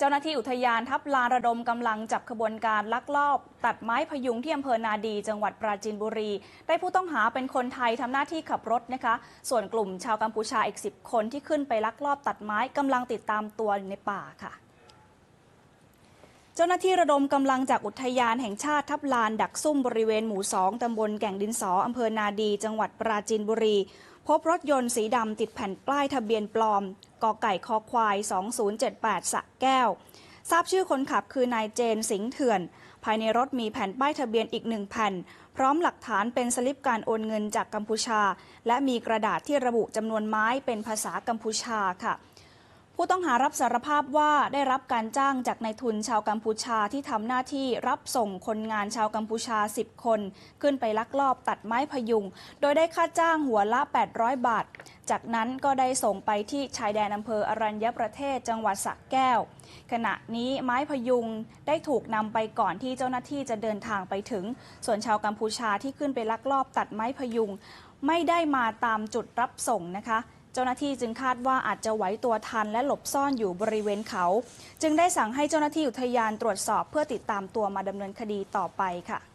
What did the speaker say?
เจ้าหน้าที่อุทยานทับลานระดมกำลังจับขบวนการลักลอบ ตัดไม้พยุงที่อำเภอนาดี จังหวัดปราจีนบุรี ได้ผู้ต้องหาเป็นคนไทยทำหน้าที่ขับรถนะคะ ส่วนกลุ่มชาวกัมพูชาอีก 10 คนที่ขึ้นไปลักลอบตัดไม้กำลังติดตามตัวในป่าค่ะ จ้าหน้าที่ระดมกำลังจากอุทยานแห่งชาติทับลานดักซุ่มบริเวณหมู่สองตำบลแก่งดินสออำเภอนาดี จังหวัดปราจีนบุรี พบรถยนต์สีดำติดแผ่นป้ายทะเบียนปลอมกอไก่คอควาย 2078 สะแก้ว ทราบชื่อคนขับคือนายเจนสิงห์เถื่อน ภายในรถมีแผ่นป้ายทะเบียนอีกหนึ่งแผ่น พร้อมหลักฐานเป็นสลิปการโอนเงินจากกัมพูชา และมีกระดาษที่ระบุจำนวนไม้เป็นภาษากัมพูชาค่ะ ผู้ต้องหารับสารภาพว่าได้รับการจ้างจากนายทุนชาวกัมพูชาที่ทำหน้าที่รับส่งคนงานชาวกัมพูชา 10 คน ขึ้นไปลักลอบตัดไม้พยุง โดยได้ค่าจ้างหัวละ 800 บาท จากนั้นก็ได้ส่งไปที่ชายแดนอำเภออรัญญประเทศจังหวัดสระแก้ว ขณะนี้ไม้พยุงได้ถูกนำไปก่อนที่เจ้าหน้าที่จะเดินทางไปถึง ส่วนชาวกัมพูชาที่ขึ้นไปลักลอบตัดไม้พยุง ไม่ได้มาตามจุดรับส่งนะคะ เจ้าหน้าที่จึงคาดว่าอาจจะไหวตัวทันและหลบซ่อนอยู่บริเวณเขา จึงได้สั่งให้เจ้าหน้าที่อุทยานตรวจสอบเพื่อติดตามตัวมาดำเนินคดีต่อไปค่ะ